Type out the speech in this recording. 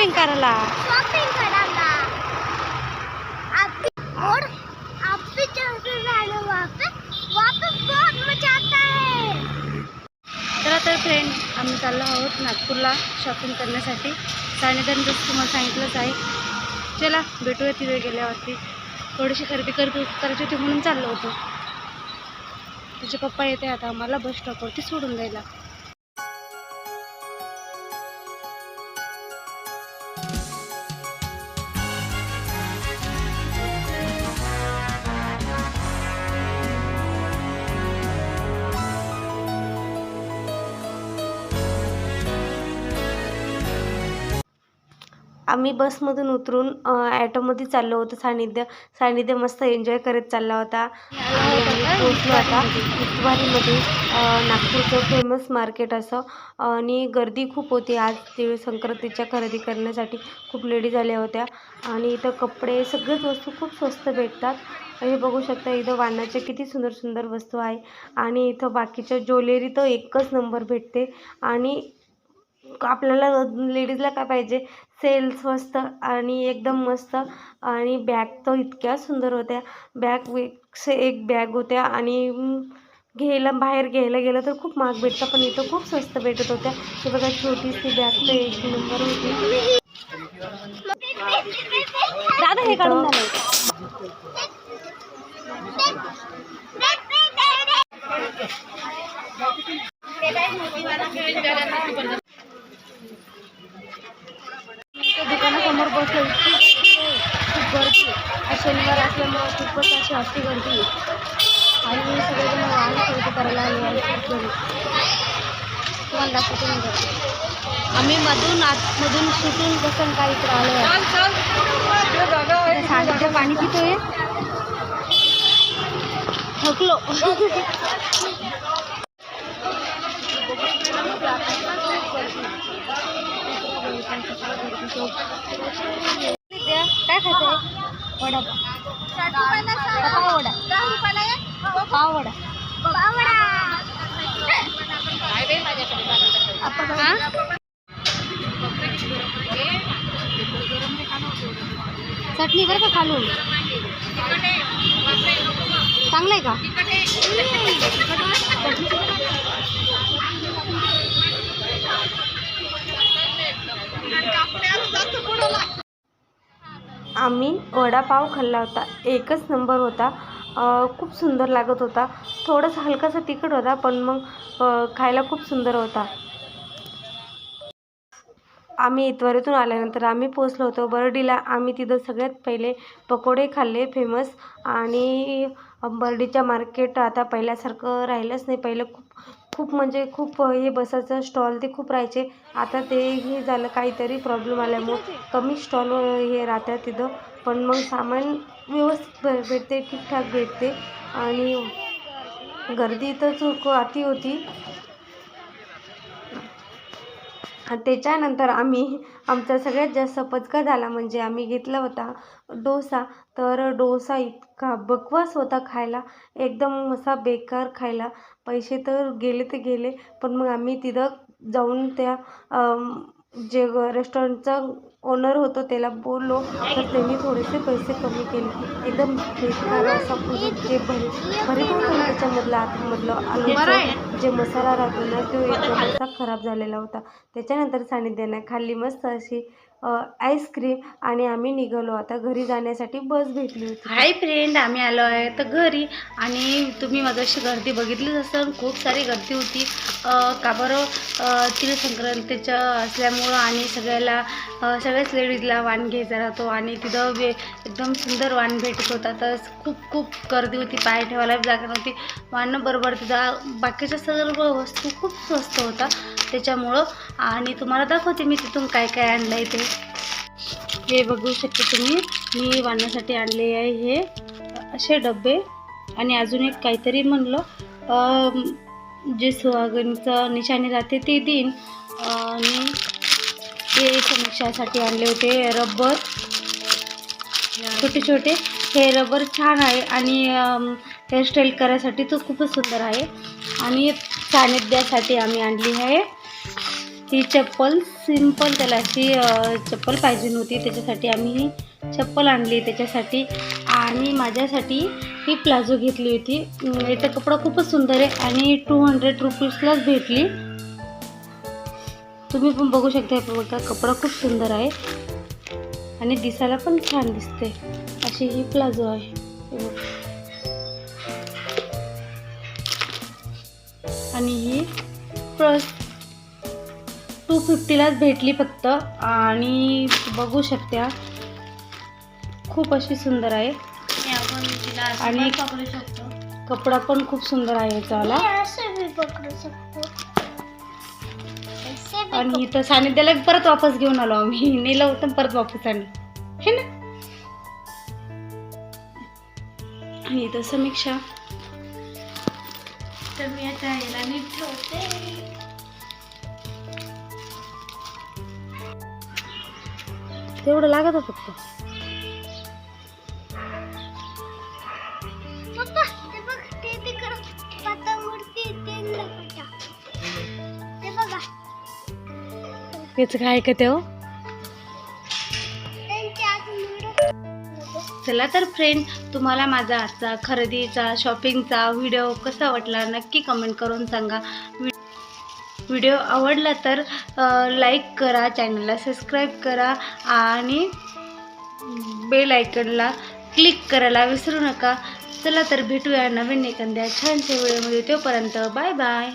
Shopping करायला. Shopping करायला. और बहुत मजा आता है चला तर फ्रेंड आम्ही चाललो आहोत नागपूरला शॉपिंग करण्यासाठी. साडेदन जसं तुम्हाला सांगितलंच आहे. चला भेटूया तिथे गेल्यावरती. थोडीशी खरेदी करतो करायची होती म्हणून चाललो होतो. तुझे पप्पा येते आता आम्हाला बस स्टॉपवरती सोडून द्यायला. आम्ही बसमधून उतरून ॲटोमध्ये चाललो होतो. सानिध्य सानिध्य मस्त एन्जॉय करत चालला होता. पोचलो आता इतवारीमध्ये नागपूरचं फेमस मार्केट असं. आणि गर्दी खूप होती आज. तिळ संक्रांतीच्या खरेदी करण्यासाठी खूप लेडीज आल्या होत्या. आणि इथं कपडे सगळेच वस्तू खूप स्वस्त भेटतात. हे बघू शकता इथं वाणाच्या किती सुंदर सुंदर वस्तू आहे. आणि इथं बाकीच्या ज्वेलरी तर एकच नंबर भेटते. आणि आपल्याला लेडीजला काय पाहिजे? सेल स्वस्त आणि एकदम मस्त आणि बॅग तर इतक्या सुंदर होत्या. बॅग से एक बॅग होत्या आणि घ्यायला बाहेर घ्यायला गेलं तर खूप महाग भेटतं पण इथं खूप स्वस्त भेटत होत्या. हे बघा छोटीशी बॅग तर एक नंबर होती. दादा हे काढून झालं त्या दुकानासमोर बसलो इतकी गर्दी आहे, खूप गर्दी आहे. आज शनिवार असल्यामुळं खूपच अशी अशी गर्दी. आणि सगळेजण वाहन खरेदी करायला आले तुम्हाला दाखवतो मी गर्दी आम्ही मधून आतमधून सुटून बसून काय इकडे आलो आहे. पाणी पितोय? थकलो. चटणी कर का खालून? चांगलं आहे. का? आम्ही वडापाव खाल्ला होता. एकच नंबर होता. खूप सुंदर लागत होता. थोडंसं हलकासा तिखट होता पण मग खायला खूप सुंदर होता. आम्ही इतवारीतून आल्यानंतर आम्ही पोचलो होतो. बर्डीला आम्ही तिथं सगळ्यात पहिले पकोडे खाल्ले फेमस. आणि बर्डीच्या मार्केट आता पहिल्यासारखं राहिलंच नाही. पहिलं खूप खूप म्हणजे खूप हे बसायचं स्टॉल ते खूप राहायचे. आता ते हे झालं काहीतरी प्रॉब्लेम आल्यामुळं कमी स्टॉल हे राहतात तिथं. पण मग सामान व्यवस्थित भे भेटते ठीकठाक भेटते. आणि गर्दी तर चूक अति होती. त्याच्यानंतर आम्ही आमचा सगळ्यात जास्त पचका झाला म्हणजे आम्ही घेतला होता डोसा. तर डोसा इतका बकवास होता खायला एकदम असा बेकार खायला. पैसे तर गेले ते गेले पण मग आम्ही तिथं जाऊन त्या जे रेस्टॉरंटचा ओनर होतो त्याला बोललो. तर त्यांनी थोडेसे पैसे कमी केले. एकदम बेकार असा जे भरी भरीत होतं ना त्याच्यामधलं आतमधलं आलूचं जे मसाला राहतो ना तो एकदम असा खराब झालेला होता. त्याच्यानंतर सानिध्यानं खाल्ली मस्त अशी. आईस्क्रीम आणि आम्ही निघालो. आता घरी जाण्यासाठी बस भेटली होती. हाय फ्रेंड आम्ही आलो आहे तर घरी आणि तुम्ही मगाशी गर्दी बघितलीच असेल. खूप सारी गर्दी होती. का बरं? अं, तिळ असल्यामुळं आणि सगळ्याला सगळ्याच लेडीजला वाण घ्यायचा राहतो आणि तिथं वे एकदम सुंदर वाण भेटत होता. तर खूप खूप गर्दी होती. पाय ठेवायला जागा नव्हती. वाणं बरोबर तिथं बाकीच्या सर्व वस्तू खूप स्वस्त होता त्याच्यामुळं. आणि तुम्हाला दाखवते मी तिथून काय काय आणलं आहे ते. हे बघू शकता तुम्ही. मी वाढण्यासाठी आणले आहे हे. असे डबे. आणि अजून एक काहीतरी म्हणलं. जे सुहागणीचं निशाणी राहते ते देईन. आणि हे समीक्षासाठी आणले होते रबर. छोटे छोटे. हे रबर छान आहे. आणि हेअरस्टाईल करायसाठी तो खूपच सुंदर आहे. आणि सानिध्यासाठी आम्ही आणली आहे. ही चप्पल सिंपल त्याला अशी चप्पल पाहिजे नव्हती. त्याच्यासाठी आम्ही ही चप्पल आणली त्याच्यासाठी. आणि माझ्यासाठी ही प्लाझो घेतली होती. याचा कपडा खूपच सुंदर आहे आणि टू हंड्रेड रुपीजलाच भेटली. तुम्ही पण बघू शकता बघा कपडा खूप सुंदर आहे. आणि दिसायला पण छान दिसते अशी ही प्लाझो आहे. आणि ही पर्स टू फिफ्टीलाच भेटली फक्त आणि बघू शकता खूप अशी सुंदर आहे. आणि- कपडा पण खूप सुंदर आहे याचावाला आणि इथं सानिध्याला परत वापस घेऊन आलो आम्ही. नेलं होतं परत वापस आणलं हे ना? आणि इथं समीक्षा तर मी आता याला नीट ठेवते. तेवढं लागत फक्त. ते ते ते ते याचं काय ऐकते हो? मुलं. चला तर फ्रेंड तुम्हाला माझा आजचा खरेदीचा शॉपिंगचा व्हिडिओ कसा वाटला नक्की कमेंट करून सांगा. व्हि- व्हिडिओ आवडला तर लाईक करा चॅनलला सबस्क्राईब करा आणि बेल आयकनला क्लिक करायला विसरू नका. चला तर भेटूया नवीन एखाद्या छानशा व्हिडिओमध्ये तोपर्यंत बाय बाय